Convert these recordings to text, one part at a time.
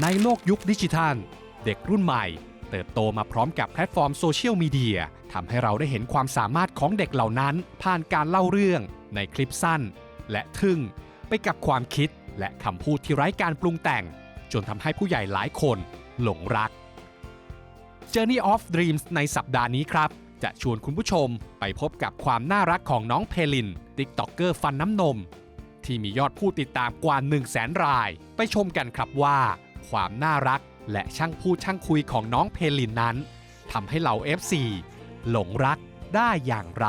ในโลกยุคดิจิทัล เด็กรุ่นใหม่ เติบโตมาพร้อมกับแพลตฟอร์มโซเชียลมีเดียทำให้เราได้เห็นความสามารถของเด็กเหล่านั้น ผ่านการเล่าเรื่อง ในคลิปสั้น และทึ่ง ไปกับความคิดและคำพูดที่ไร้การปรุงแต่ง จนทำให้ผู้ใหญ่หลายคน หลงรัก Journey of Dreams ในสัปดาห์นี้ครับ จะชวนคุณผู้ชมไปพบกับความน่ารักของน้องเพลินติ๊กต็อกเกอร์ฟันน้ำนม ที่มียอดผู้ติดตามกว่า 1 0 0 0 0แสนราย ไปชมกันครับว่า ความน่ารัก และช่างพูดช่างคุยของน้องเพลินนั้นทำให้เหล่า FC หลงรักได้อย่างไร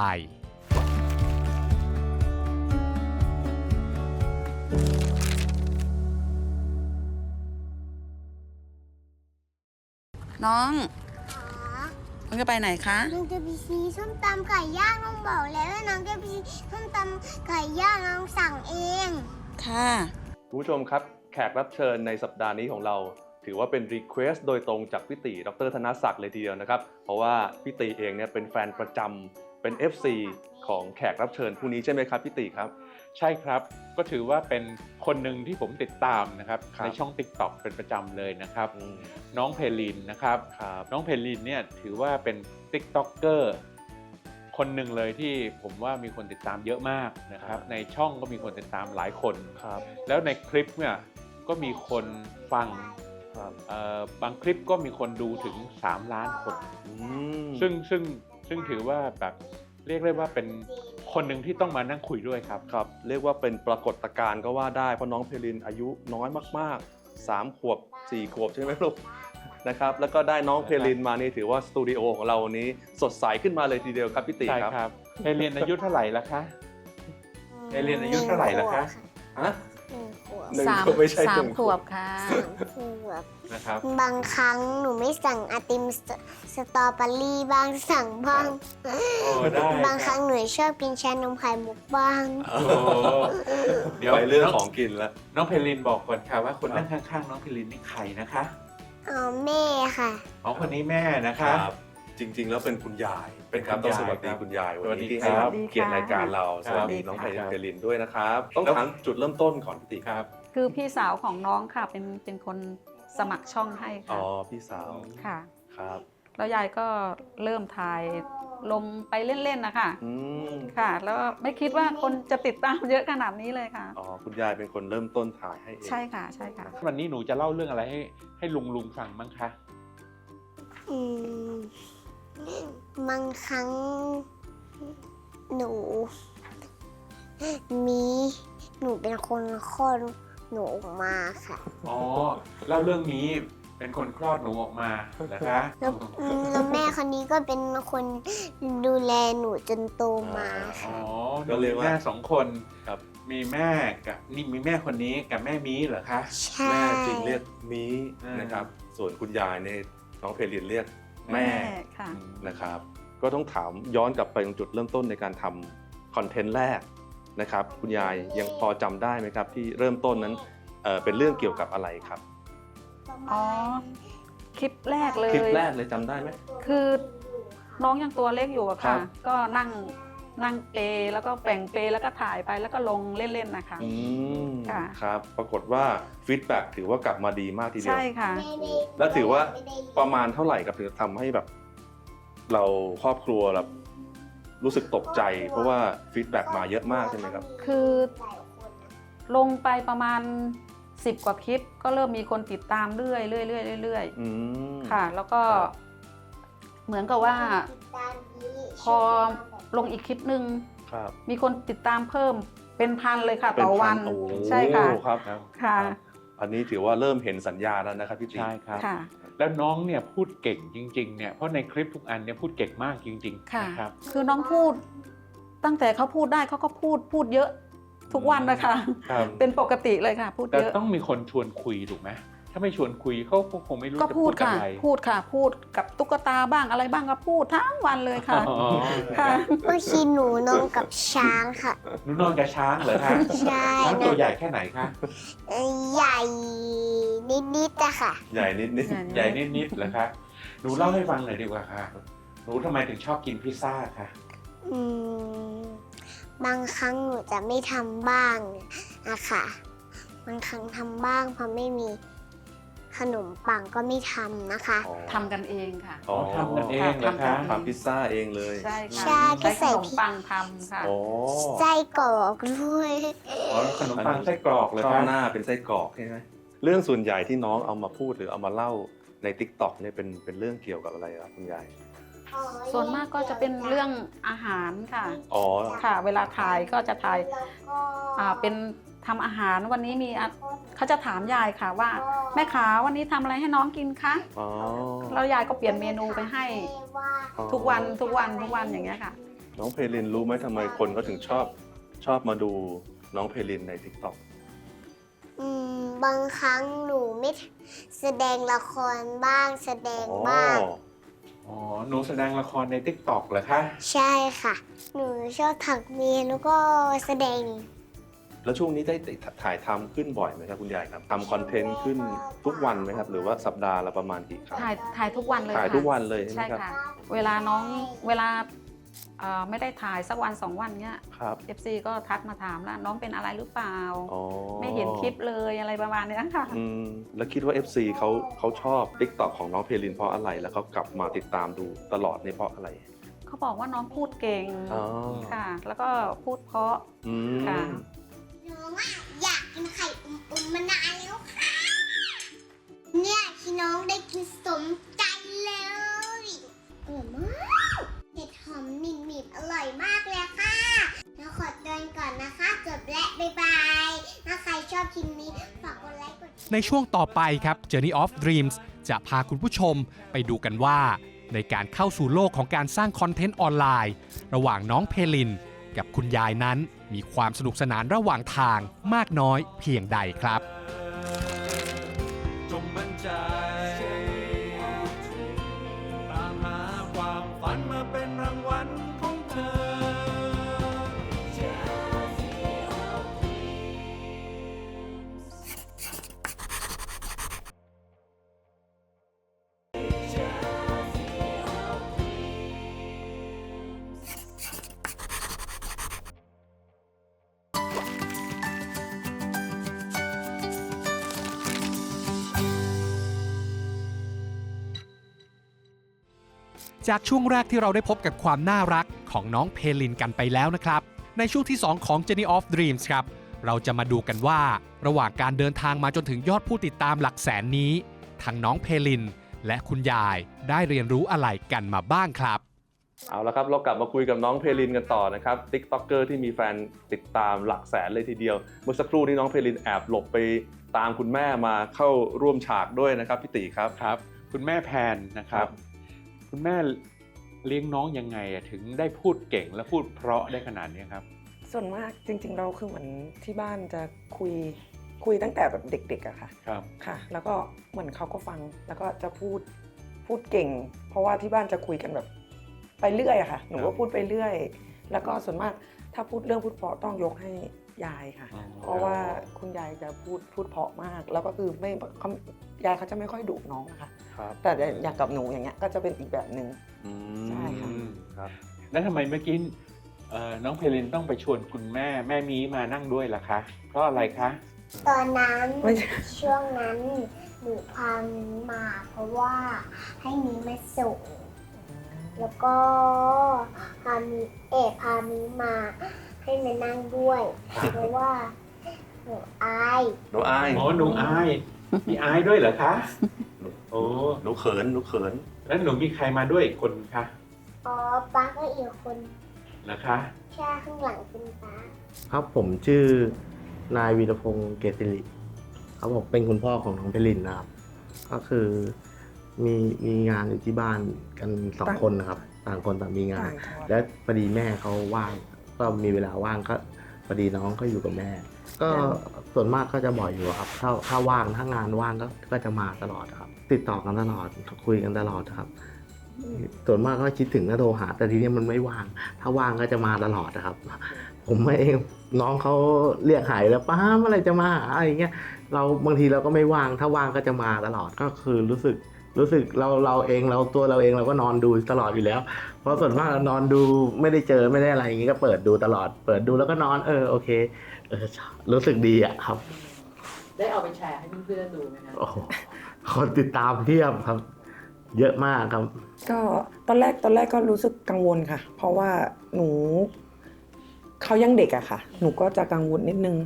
น้องน้องจะไปไหนคะ น้องจะไปซื้อส้มตำไก่ย่างน้องบอกแล้วว่าน้องจะไปซื้อส้มตำไก่ย่างน้องสั่งเอง ค่ะ คุณผู้ชมครับ แขกรับเชิญในสัปดาห์นี้ของเรา ถือว่าเป็นรีเควสโดยตรงจากพี่ติดรธนศักดิ์เลยทีเดียวนะครับ เพราะว่าพี่ติเองเนี่ยเป็นแฟนประจำเป็น FC ของแขกรับเชิญผู้นี้ใช่ไหมครับพี่ติครับ ใช่ครับก็ถือว่าเป็นคนหนึ่งที่ผมติดตามนะครับครับในช่อง t ิ k t o k เป็นประจำเลยนะครับอืมน้องเพลินนะครับครับ น้องเพลินเนี่ยถือว่าเป็น t ิ k t o k เกอร์คนหนึ่งเลยที่ผมว่ามีคนติดตามเยอะมากนะครับ ในช่องก็มีคนติดตามหลายคนครับแล้วในคลิปเนี่ย ก็มีคนฟังครับเอ่อบางคลิปก็มีคนดูถึง 3 ล้านคน อืมซึ่งซึ่งซึ่งถือว่าแบบเรียกได้ว่าเป็นคนหนึ่งที่ต้องมานั่งคุยด้วยครับ ครับ เรียกว่าเป็นปรากฏการณ์ก็ว่าได้เพราะน้องเพลินอายุน้อยมากๆ 3 ขวบ 4 ขวบใช่ไหมลูกนะครับ แล้วก็ได้น้องเพลินมานี่ถือว่าสตูดิโอของเราวันนี้สดใสขึ้นมาเลยทีเดียวครับพี่ติใช่ครับครับเอเรียนอายุเท่าไหร่ละคะ เอเลียนอายุเท่าไหร่แล้วคะ ฮะหนึ่งขว บหนึ่งสามขวบไม่ใช่สาหนึ่มงขวบค่ะสามขวบนะครับ บางครั้งหนูไม่สั่งไอติมสตสตรอเบอรี่บ้างสั่งบ้าง โอ้ได้บางครั้งหนูชอบกินชานมไข่มุกบ้าง โอ้เดี๋ยวไปเรื่องน้ของกินแล้วน้องเพลินบอกก่อนค่ะว่าคนนั่งข้างๆ น้องเพลินนี่ใครนะคะ อ๋อแม่ค่ะ อ๋อคนนี้แม่นะคะ จริง ๆ แล้วเป็นคุณยาย เป็นครับคุณต้องยายสวัสดีครับคุณยายสวันวัสดีนี้ที่ครัให้บเกียรติรายการเราคสรับวัสดีน้องครับเพลินด้วยนะครับต้องถามจุดเริ่มต้นก่อนพี่ติครับ คือพี่สาวของน้องค่ะเป็นเป็นคนสมัครช่องให้อ๋ค่ะอพี่สาวค่ะครับแล้วยายก็เริ่มถ่ายลงไปเล่นๆนะคะอืมค่ะ แล้วไม่คิดว่าคนจะติดตามเยอะขนาดนี้เลยค่ะ อ๋อ คุณยายเป็นคนเริ่มต้นถ่ายให้เอง ใช่ค่ะ ใช่ค่ะ วันนี้หนูจะเล่าเรื่องอะไรให้ให้ลุงลุงฟังบ้างคะ อืม บางครั้งหนู มีหนูเป็นคนคลอดหนูออกมาค่ะ อ๋อเล่าเรื่องนี้เป็นคนคลอดหนูออกมานะคะแล้วอืมแล้วแม่คนนี้ก็เป็นคนดูแลหนูจนโตมาอ๋ค่ะอหนูมีแม่สองคนครับ มีแม่กับนี่มีแม่คนนี้กับแม่มีเหรอคะ ใช่ แม่จริงเรียกมีอ่านนะครับ ส่วนคุณยายเนี่ยน้องเพลินเรียก แม่ค่ะนะครับ ก็ต้องถามย้อนกลับไปตรงจุดเริ่มต้นในการทำคอนเทนต์แรกนะครับ คุณยายยังพอจำได้ไหมครับ ที่เริ่มต้นนั้นเอ่อเป็นเรื่องเกี่ยวกับอะไรครับอ๋อคลิปแรกเลยคลิปแรกเลยจำได้ไหมคือน้องยังตัวเล็กอยู่อะครัค่ะบก็นั่ง นั่งเปลแล้วก็แป่งเปลแล้วก็ถ่ายไปแล้วก็ลงเล่นๆนะคะ อืมค่ะ ครับ ปรากฏว่าฟีดแบ็ถือว่ากลับมาดีมากทีเดียว ใช่ค่ะ แล้วถือว่า ประมาณเท่าไหร่ครับถึงจะทำให้แบบ เราครอบครัวแบบรู้สึกตกใจ เพราะว่าฟีดแบ็มาเยอะมากใช่ไหมครับ คือ ลงไปประมาณ 10 กว่าคลิป ก็เริ่มมีคนติดตามเรื่อยๆเรื่อยๆเรื่อยอืม ๆค่ะ แล้วก็ครับ เหมือนกับว่า พอ ลงอีกคลิปหนึ่งครับมีคนติดตามเพิ่มเป็นพันเลยค่ะเป็นต่อวันพัโอ้ใช่ค่ะ ครับค่ะอันนี้ถือว่าเริ่มเห็นสัญญาณแล้วนะครับพี่ตี ใช่ครับ ค่ะ แล้วน้องเนี่ยพูดเก่งจริงๆเนี่ยเพราะในคลิปทุกอันเนี่ยพูดเก่งมากจริงๆค่ะ นะครับ คือน้องพูด ตั้งแต่เขาพูดได้เขาก็พูดพูดเยอะ ทุกวันนะคะ ครับ เป็นปกติเลยค่ะ พูดแต่เยอะ ต้องมีคนชวนคุยถูกไหม ถ้าไม่ชวนคุยเขาก็คงไม่รู้ก็จะพูพูดดกับค่ะ อะไรพูดค่ะ พูดกับตุ๊กตาบ้างอะไรบ้างก็พูดทั้งวันเลยค่ะอ๋อค่ะ เมื่อกี้หนูนอนกับช้างค่ะ หนูนอนกับช้างเหรอคะใช่ช้างตัวใหญ่แค่ไหนคะเอ่อใหญ่นิดๆอะค่ะ ใหญ่นิดนิดใหญ่นิดๆเหรอคะหนูเล่าให้ฟังหน่อยดีกว่าค่ะ หนูทำไมถึงชอบกินพิซซ่าคะอืม บางครั้งหนูจะไม่ทำบ้างอะค่ะ บางครั้งทำบ้างเพราะไม่มี ขนมปังก็ไม่ทำนะคะ ทำกันเองค่ะ อ๋อทำกันเองเหรอค่ะคะทำทำพิซซ่าเองเลยใช่ค่ะใช่ก็ใช้ขใส่นมพริกปังทำค่ะ โอ้ไส้กรอกด้วย อ๋อขนมปังไส้กรอกเลยข้าคะวหน้าเป็นไส้กรอกใช่ไหมเรื่องส่วนใหญ่ที่น้องเอามาพูดหรือเอามาเล่าใน t ิ k t o k เนี่ยเป็นเป็นเรื่องเกี่ยวกับอะไรครับคุณยายส่วนมากก็จะเป็นเรื่องอาหารค่ะ อ๋อ ค่ะ เวลาถ่ายก็จะถ่ายแล้วก็อ่าเป็น ทำอาหารวันนี้มีอะเขาจะถามยายค่ะว่า แม่ขาวันนี้ทำอะไรให้น้องกินคะอ๋อแล้วยายก็เปลี่ยนเมนูไปให้ว่าทุกวันทุกวันทุกวันอย่างเงี้ยค่ะ น้องเพลินรู้ไหมทำไมคนก็ถึงชอบชอบมาดูน้องเพลินใน t ิ k t o k อืมบางครั้งหนูไม่แสดงละครบ้างแสดงอ๋อบ้างอ๋อ หนูแสดงละครในติ๊กต็อกเหรอคะ ใช่ค่ะ หนูชอบถักเมียแล้วก็แสดง แล้วช่วงนี้ได้ถ่ายทำขึ้นบ่อยไหมครับคุณยายครับทำคอนเทนต์ขึ้นทุกวันไหมครับ หรือว่าสัปดาห์ละประมาณกี่ครั้งถ่ายถ่ายทุกวันเลยถ่ายค่ะทุกวันเลยใช่ไหมใช่ครับค่ะเวลาน้องเวลาเอ่อไม่ได้ถ่ายสักวันสองวันเนี้ยครับ FC ก็ทักมาถามแล้วน้องเป็นอะไรหรือเปล่าอ๋อไม่เห็นคลิปเลยอะไรประมาณเนี้ยค่ะอืมแล้วคิดว่า FC เขาเขาชอบ t ิ k t o k ของน้องเพลินเพราะอะไร แล้วเขากลับมาติดตามดูตลอดในเพราะอะไร เขาบอกว่าน้องพูดเก่งอ๋อค่ะ แล้วก็พูดเพราะอืมค่ะ น้องอะอยากกินไข่อุ่มๆมานานแล้วค่ะ เนี่ยที่น้องได้กินสมใจเลยอร่อยมากเห็ดหอมหมิ่นๆอร่อยมากเลยค่ะแล้วขอเดินก่อนนะคะจบและบ๊ายบายถ้าใครชอบคลิปนี้ฝากกดไลค์กดแชร์ในช่วงต่อไปครับ Journey of Dreams จะพาคุณผู้ชมไปดูกันว่า ในการเข้าสู่โลกของการสร้างคอนเทนต์ออนไลน์ ระหว่างน้องเพลิน กับคุณยายนั้นมีความสนุกสนานระหว่างทางมากน้อยเพียงใดครับ จากช่วงแรกที่เราได้พบกับความน่ารักของน้องเพลินกันไปแล้วนะครับ ในช่วงที่ 2 ของ Journey of Dreams ครับ เราจะมาดูกันว่า ระหว่างการเดินทางมาจนถึงยอดผู้ติดตามหลักแสนนี้ทั้งน้องเพลิน และคุณยายได้เรียนรู้อะไรกันมาบ้างครับ เอาละครับ เรากลับมาคุยกับน้องเพลินกันต่อนะครับติ๊กต็อกเกอร์ที่มีแฟนติดตามหลักแสนเลยทีเดียว เมื่อสักครู่นี้น้องเพลินแอบหลบไปตามคุณแม่มาเข้าร่วมฉากด้วยนะครับพี่ติครับครับ คุณแม่แพนนะครับ คุณแม่เลี้ยงน้องยังไงอะถึงได้พูดเก่งและพูดเพราะได้ขนาดนี้ครับ ส่วนมากจริง ๆ เราคือเหมือนที่บ้านจะคุยคุยตั้งแต่แบบเด็กๆอะค่ะครับ ค่ะ แล้วก็เหมือนเขาก็ฟังแล้วก็จะพูดพูดเก่ง เพราะว่าที่บ้านจะคุยกันแบบไปเรื่อยอะค่ะ หนูครัก็บพูดไปเรื่อย แล้วก็ส่วนมากถ้าพูดเรื่องพูดเพราะต้องยกให้ยายค่ะ อ๋อ เพราะว่าคุณยายจะพูดพูดเพราะมาก แล้วก็คือไม่เขายายเขาจะไม่ค่อยดุน้องนะคะ ครับแต่อย่างกับหนูอย่างเงี้ยก็จะเป็นอีกแบบหนึ่ง อืมใช่ค่ะ ครับ แล้วทำไมเมื่อกี้เอ่อน้องเพลินต้องไปชวนคุณแม่แม่มีมานั่งด้วยล่ะคะ เพราะอะไรคะ ตอนนั้นไม่ใช่ ช่วงนั้นหนูพามีมาเพราะว่าให้มีมาส่งแล้วก็พามีเอกพามีมาให้มานั่งด้วย เพราะว่าหนูอายหนูอาย อ๋อหนูอาย มีอายด้วยเหรอคะ โอ้หนูเขินหนูเขิน แล้วหนูมีใครมาด้วยอีกคนคะอ๋อป้าก็อีกคนเหรอคะแค่ข้างหลังเป็นป้าครับผมชื่อนายวีรพงศ์เกษริครับผมเป็นคุณพ่อของน้องเพลินนะครับ ก็คือมีมีงานอยู่ที่บ้านกันสองต่างคนนะครับ ต่างคนต่างมีงานต่างจังหวัดแล้วพอดีแม่เขาว่างก็มีเวลาว่างก็พอดีน้องก็อยู่กับแม่ ก็ส่วนมากก็จะบ่อยอยู่ครับ ถ้าถ้าว่างถ้างานว่างก็ก็จะมาตลอดครับ ติดต่อกันตลอดคุยกันตลอดครับ ส่วนมากก็คิดถึงก็โทรหา แต่ทีนี้มันไม่ว่าง ถ้าว่างก็จะมาตลอดนะครับ ผมเองน้องเขาเรียกหายแล้วป้าเมื่อไหรจะมาหาอะไรอย่างเงี้ยเราบางทีเราก็ไม่ว่าง ถ้าว่างก็จะมาตลอดก็คือรู้สึกรู้สึกเราเราเองเราตัวเราเองเราก็นอนดูตลอดอยู่แล้ว เพราะส่วนมากเรานอนดูไม่ได้เจอไม่ได้อะไรอย่างงี้ก็เปิดดูตลอด เปิดดูแล้วก็นอนเออโอเคเออรู้สึกดีอะครับ ได้เอาไปแชร์ให้เพื่อนๆดูไหมคะโอ้โห คนติดตามเพียบครับ เยอะมากครับ ก็ตอนแรกตอนแรกก็รู้สึกกังวลค่ะ เพราะว่าหนูเขายังเด็กอะค่ะ หนูก็จะกังวลนิดนึง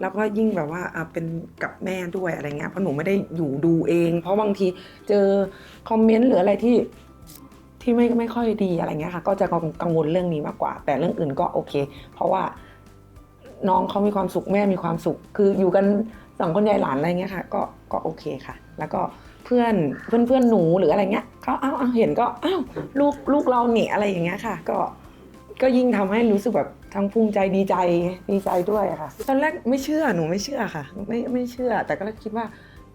แล้วก็ยิ่งแบบว่าอะเป็นกับแม่ด้วยอะไรเงี้ยเพราะหนูไม่ได้อยู่ดูเอง เพราะบางทีเจอคอมเมนต์หรืออะไรที่ที่ไม่ไม่ค่อยดีอะไรเงี้ยค่ะ ก็จะกังวลเรื่องนี้มากกว่า แต่เรื่องอื่นก็โอเค เพราะว่า น้องเขามีความสุขแม่มีความสุข คืออยู่กันสองคนยายหลานอะไรเงี้ยค่ะ ก็ก็โอเคค่ะ แล้วก็เพื่อนเพื่อนเพื่อนหนูหรืออะไรเงี้ยก็อ้าวอ้าวเห็นก็อ้าวลูกลูกเราเนี่ยอะไรอย่างเงี้ยค่ะ ก็ก็ยิ่งทำให้รู้สึกแบบทั้งภูมิใจดีใจดีใจด้วยค่ะ ตอนแรกไม่เชื่อหนูไม่เชื่อค่ะ ไม่ไม่เชื่อ แต่ก็เลยคิดว่า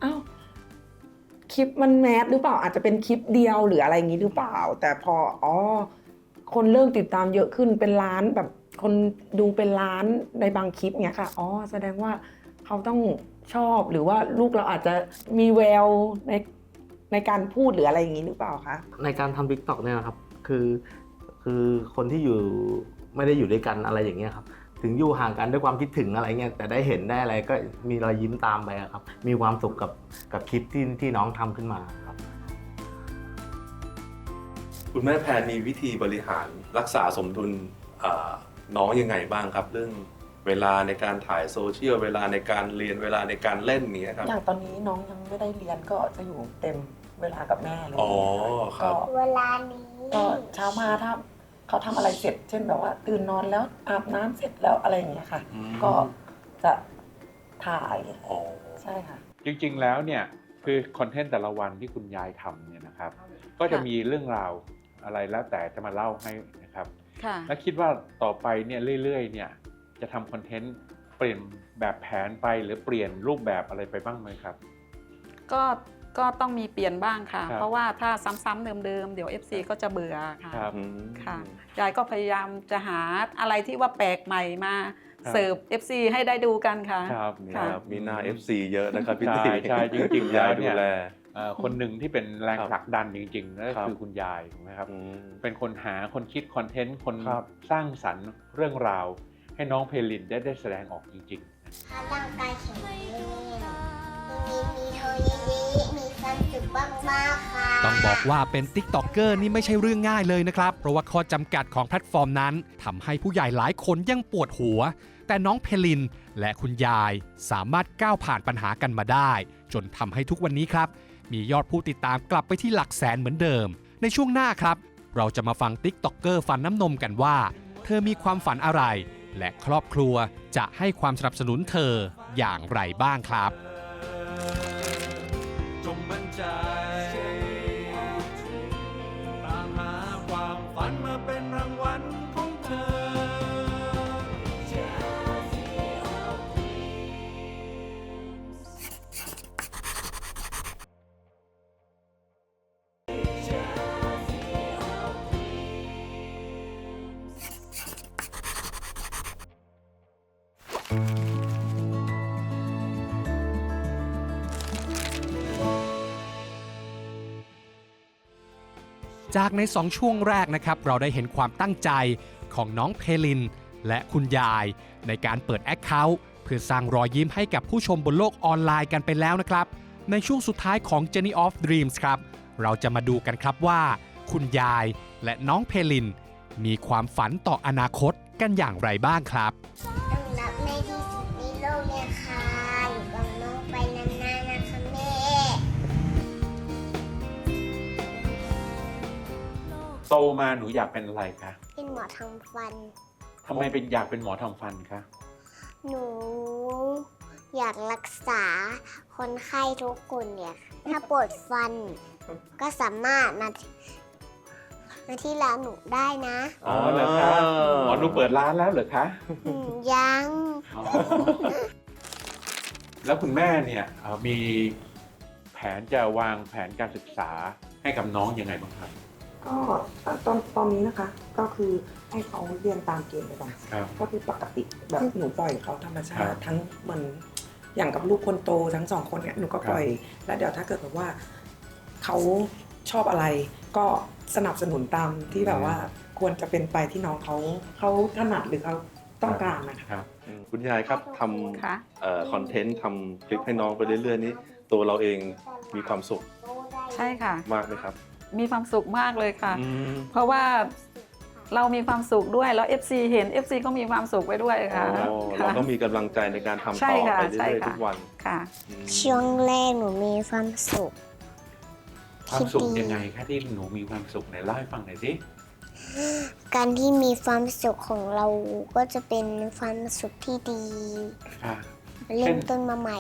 อ้าวคลิปมันแมสหรือเปล่าอาจจะเป็นคลิปเดียวหรืออะไรอย่างงี้หรือเปล่า แต่พออ๋อคนเริ่มติดตามเยอะขึ้นเป็นล้านแบบ คนดูเป็นล้านในบางคลิปเนี้ยค่ะอ๋อแสดงว่าเขาต้องชอบหรือว่าลูกเราอาจจะมีแววในในการพูดหรืออะไรอย่างนี้หรือเปล่าคะในการทำ t ิ k t o k เนี่ยนะครับคือคือคนที่อยู่ไม่ได้อยู่ด้วยกันอะไรอย่างเงี้ยครับถึงอยู่ห่างกันด้วยความคิดถึงอะไรเงี้ยแต่ได้เห็นได้อะไรก็มีรอยยิ้มตามไปอะครับ มีความสุขกับกับคลิปที่ที่น้องทำขึ้นมาครับ คุณแม่แพนมีวิธีบริหารรักษาสมดุลอ่า น้องยังไงบ้างครับ เรื่องเวลาในการถ่ายโซเชียลเวลาในการเรียนเวลาในการเล่นเนี้ยครับอย่างตอนนี้น้องยังไม่ได้เรียนก็จะอยู่เต็มเวลากับแม่เลยอ๋อครับก็เวลานี้ก็เช้ามาถ้าเขาทำอะไรเสร็จ เช่นแบบว่า ตื่นนอนแล้วอาบน้ำเสร็จแล้วอะไรอย่างเงี้ยค่ะอืมก็จะถ่ายอ๋อใช่ค่ะ จริงๆแล้วเนี่ยคือคอนเทนต์แต่ละวันที่คุณยายทำเนี่ยนะครับ ก็จะมีเรื่องราวอะไรแล้วแต่จะมาเล่าให้นะครับค่ะ และคิดว่าต่อไปเนี่ยเรื่อยๆเนี่ยจะทำคอนเทนต์เปลี่ยนแบบแผนไปหรือเปลี่ยนรูปแบบอะไรไปบ้างไหมครับ ก็ก็ต้องมีเปลี่ยนบ้างค่ะ ครับเพราะว่าถ้าซ้ำๆเดิมๆเดี๋ยว FC ก็จะเบื่อค่ะครับอืมค่ะยายก็พยายามจะหาอะไรที่ว่าแปลกใหม่มาครับ เสิร์ฟ FC ให้ได้ดูกันค่ะ ครับนี่ค่ะครับมีหน้า FC เยอะนะครับพี่ใช่ตีใช่จริงๆยายแล้วดูเนี่ยแลเอ่อ คนหนึ่งที่เป็นแรงครับผลักดันจริงๆนั่นก็ครับคือคุณยายถูกไหมครับอืมเป็นคนหาคนคิดคอนเทนต์คนครับสร้างสรรค์เรื่องราว ให้น้องเพลินได้ได้แสดงออกจริงๆถ้าร่างกายแข็งแรงมีมีเธอเยอะๆมีความสุขมากๆค่ะต้องบอกว่าเป็น t ิ k t o k เกอร์นี่ไม่ใช่เรื่องง่ายเลยนะครับ เพราะว่าข้อจำกัดของแพลตฟอร์มนั้นทำให้ผู้ใหญ่หลายคนยังปวดหัว แต่น้องเพลินและคุณยายสามารถก้าวผ่านปัญหากันมาได้ จนทำให้ทุกวันนี้ครับ มียอดผู้ติดตามกลับไปที่หลักแสนเหมือนเดิม ในช่วงหน้าครับ เราจะมาฟังติ๊กต็อกเกอร์ฟันน้ำนมกันว่า เธอมีความฝันอะไร และครอบครัวจะให้ความสนับสนุนเธออย่างไรบ้างครับ จงมั่นใจ จากใน 2 ช่วงแรกนะครับ เราได้เห็นความตั้งใจของน้องเพลิน และคุณยาย ในการเปิดแอคเคาท์เพื่อสร้างรอยยิ้มให้กับผู้ชมบนโลกออนไลน์กันไปแล้วนะครับ ในช่วงสุดท้ายของ Journey of Dreams ครับ เราจะมาดูกันครับว่า คุณยายและน้องเพลิน มีความฝันต่ออนาคตกันอย่างไรบ้างครับ โตมาหนูอยากเป็นอะไรคะเป็นหมอทำฟัน ทำไมเป็นอยากเป็นหมอทำฟันคะ หนู อยากรักษาคนไข้ทุกคนเนี่ยค่ะถ้าปวดฟัน ก็สามารถมามาที่ร้านหนูได้นะอ๋อเหรอคะอ๋อหนูเปิดร้านแล้วเหรอคะอืมยังอ๋อแล้วคุณแม่เนี่ยเอ่อมีแผนจะวางแผนการศึกษาให้กับน้องยังไงบ้างครับ ก็ตอนตอนนี้นะคะก็คือให้เขาเรียนตามเกณฑ์ไปก่อนครับ ก็คือปกติแบบหนูปล่อยเขาธรรมชาครัติบ ทั้งเหมือนอย่างกับลูกคนโตทั้งสองคนเนี่ยหนูก็ปล่อย แล้วเดี๋ยวถ้าเกิดแบบว่าเขาชอบอะไร ก็สนับสนุนตามที่แบบว่าควรจะเป็นไปที่น้องเขาเขาถนัดหรือเขาต้องการนะคะ ครับอืมคุณยายครับทค่ะำคอนเทนต์ทำคลิปให้น้องไปเรื่อยๆนี้ ตัวเราเองมีความสุขใช่ค่ะ มากไหมครับ มีความสุขมากเลยค่ะอืมเพราะว่าเรามีความสุขด้วยแล้ว FC เห็น FC ก็มีความสุขไปด้วยค่ะอ๋อเราก็มีกำลังใจในการทำใช่ต่อค่ะไปใช่เรื่อยๆค่ะ ทุกวันค่ะ อืมช่วงแรกหนูมีความสุข ความสุขยังไงคะที่หนูมีความสุขไหนเล่าให้ฟังหน่อยสิการที่มีความสุขของเราก็จะเป็นความสุขที่ดี ค่ะ เริ่มต้นมาใหม่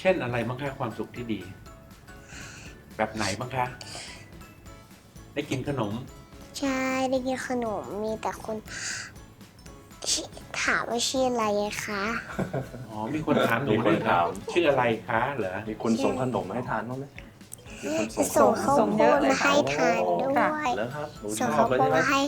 เช่นอะไรบ้างคะความสุขที่ดี แบบไหนบ้างคะ ได้กินขนม ใช่ได้กินขนมมีแต่คนชื่อถามว่าชื่ออะไรอะคะอ๋อ มีคนถามหนูมีคนเลยครับถาม ชื่ออะไรคะเหรอ มีคนส่งขนมมาให้ทานบ้างไหมมีคนจะส่ส่งงข้าวส่งโพเยอะดเลยมาค่ะ ให้ทานด้วยค่ะแล้วครับหนูชส่งอข้าบวเลยโพใช่ดไหมมาให้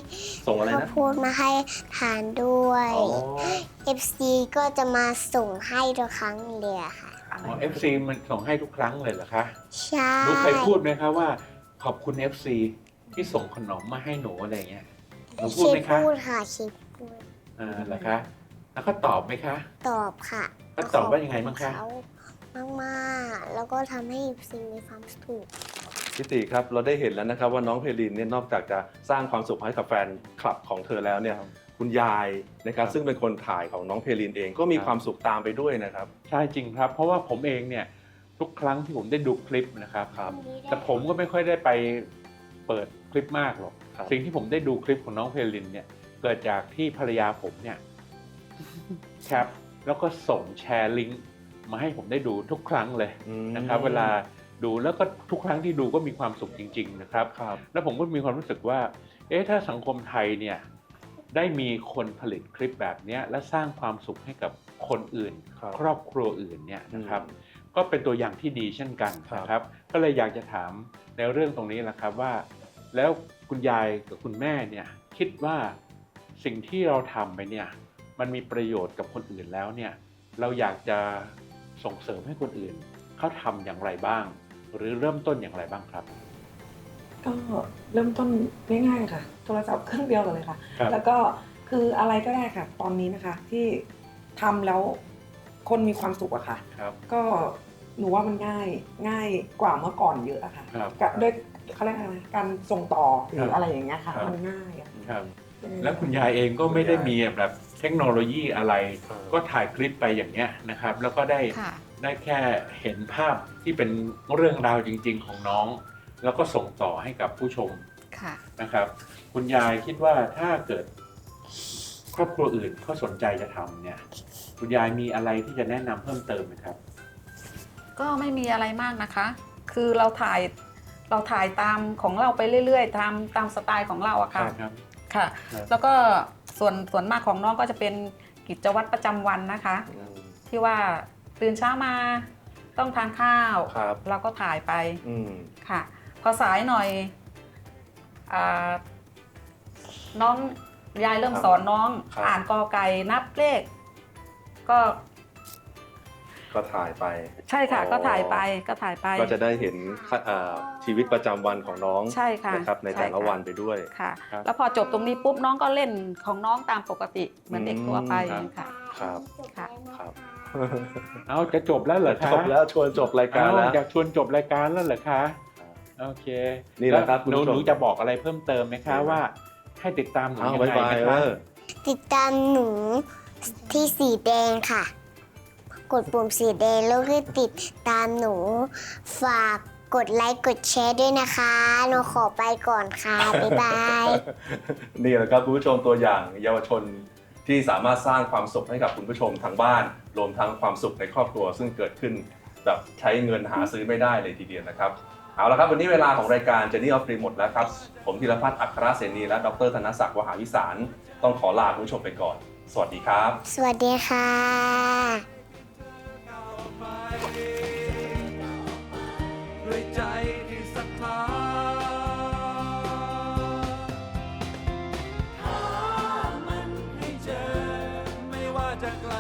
ส่งอะไรข้าวนะโพดมาให้ทานด้วย อ๋อ FC ก็จะมาส่งให้ทุกครั้งเลยอะค่ะ อ๋อ FC มันส่งให้ทุกครั้งเลยเหรอคะ ใช่ หนูเคยพูดไหมคะว่า ขอบคุณ FC ที่ส่งขนมมาให้หนูอะไรอย่างเงี้ยหนูพูดคิไหมดคะพูดค่ะคิดพูดอ่าเหรอคะแล้วก็ตอบไหมคะตอบค่ะแล้วตอบว่ายังไงบ้างคะเขามากๆ แล้วก็ทำให้ FC มีความสุขพี่ติครับเราได้เห็นแล้วนะครับว่าน้องเพลินเนี่ยนอกจากจะสร้างความสุขให้กับแฟนคลับของเธอแล้วเนี่ยคุณยายนะครับซึ่งเป็นคนถ่ายของน้องเพลินเองก็มีความสุขตามไปด้วยนะครับ ใช่จริงครับ เพราะว่าผมเองเนี่ยทุกครั้งที่ผมได้ดูคลิปนะครับครับแต่ผมก็ไม่ค่อยได้ไปเปิดค ลิปมากหรอก ครับ สิ่งที่ผมได้ดูคลิปของน้องเพลินเนี่ยเกิดจากที่ภรรยาผมเนี่ยแคปแล้วก็ส่งแชร์ลิงก์มาให้ผมได้ดูทุกครั้งเลยอืมนะครับ เวลาดูแล้วก็ทุกครั้งที่ดูก็มีความสุขจริง ๆ นะครับ ครับ แล้วผมก็มีความรู้สึกว่า เอ๊ะ ถ้าสังคมไทยเนี่ยได้มีคนผลิตคลิปแบบเนี้ยและสร้างความสุขให้กับคนอื่น ครับครอบครัวอื่นเนี่ยนะครับอืมก็เป็นตัวอย่างที่ดีเช่นกันครับ นะครับ ก็เลยอยากจะถามในเรื่องตรงนี้แหละครับว่า แล้วคุณยายกับคุณแม่เนี่ยคิดว่าสิ่งที่เราทำไปเนี่ยมันมีประโยชน์กับคนอื่นแล้วเนี่ยเราอยากจะส่งเสริมให้คนอื่นเขาทำอย่างไรบ้าง หรือเริ่มต้นอย่างไรบ้างครับ ก็เริ่มต้นง่ายๆค่ะ โทรศัพท์เครื่องเดียวเลยค่ะ ครับ แล้วก็คืออะไรก็ได้ค่ะ ตอนนี้นะคะ ที่ทำแล้วคนมีความสุขอะค่ะ ครับ ก็หนูว่ามันง่ายง่ายกว่าเมื่อก่อนเยอะอะค่ะครับ กับด้วย เขาเรียกอะไรนะการส่งต่อหรืครัอบอะไรอย่างเงี้ยค่ะ ครับ มันง่ายอะครับแล้วคุณยายเองก็ไม่ได้มีแบบเทคโนโลยีอะไร ก็ถ่ายคลิปไปอย่างเงี้ยนะครับ แล้วก็ได้ค่ะ ได้แค่เห็นภาพที่เป็นเรื่องราวจริง ๆ ของน้อง แล้วก็ส่งต่อให้กับผู้ชม ค่ะ นะครับ คุณยายคิดว่าถ้าเกิดครอบครัวอื่นเขาสนใจจะทำเนี่ย คุณยายมีอะไรที่จะแนะนำเพิ่มเติมไหมครับ ก็ไม่มีอะไรมากนะคะ คือเราถ่าย เราถ่ายตามของเราไปเรื่อยๆตามตามสไตล์ของเราอะค่ะครับ ค่ะ ครับ แล้วก็ส่วนส่วนมากของน้องก็จะเป็นกิจวัตรประจำวันนะคะที่ว่าตื่นเช้ามาต้องทานข้าว ครับเราก็ถ่ายไปอืมค่ะ พอสายหน่อยอาน้องยายเริ่มครับสอนน้องครับอ่านกอไก่นับเลข ก็ ก็ถ่ายไปใช่ค่ะอ๋อก็ถ่ายไปก็ถ่ายไป ก็จะได้เห็นเอ่อชีวิตประจำวันของน้องใช่ค่ะนะครับในใช่แต่ละค่ะ วันไปด้วย ค่ะ ครับแล้วพอจบตรงนี้ปุ๊บน้องก็เล่นของน้องตามปกติเหมือนเด็กตัวไปอืม ค่ะ ครับค่ะครับ เอาจะจบแล้วเหรอคะจบแล้วชวนจบรายการเอ้แล้วอยากชวนจบรายการแล้วเหรอคะโอเคนี่แหละครับวหนูคุณผู้ชมหนูจะบอกอะไรเพิ่มเติมไหมคะ ว่า ให้ติดตามหนูเอายังบายไงบายไหมเอคะอ ติดตามหนูที่สีแดงค่ะ กดปุ่มสีแดงแล้วก็ติดตามหนู ฝากกดไลค์กดแชร์ด้วยนะคะ หนูขอไปก่อนค่ะ บ๊ายบาย นี่แหละครับคุณผู้ชมตัวอย่างเยาวชนที่สามารถสร้างความสุขให้กับคุณผู้ชมทางบ้าน รวมทั้งความสุขในครอบครัว ซึ่งเกิดขึ้นแบบใช้เงินหาซื้อไม่ได้เลยทีเดียวนะครับ เอาละครับ วันนี้เวลาของรายการ Journey of Dream หมดแล้วครับ ผมธีรพัฒน์อัครเสนีและดรธนศักดิ์วหาวิสาร ต้องขอลาคุณผู้ชมไปก่อน สวัสดีครับ สวัสดีค่ะ ไปด้วยใจที่ศรัทธาหามันให้เจอไม่ว่าจะไกล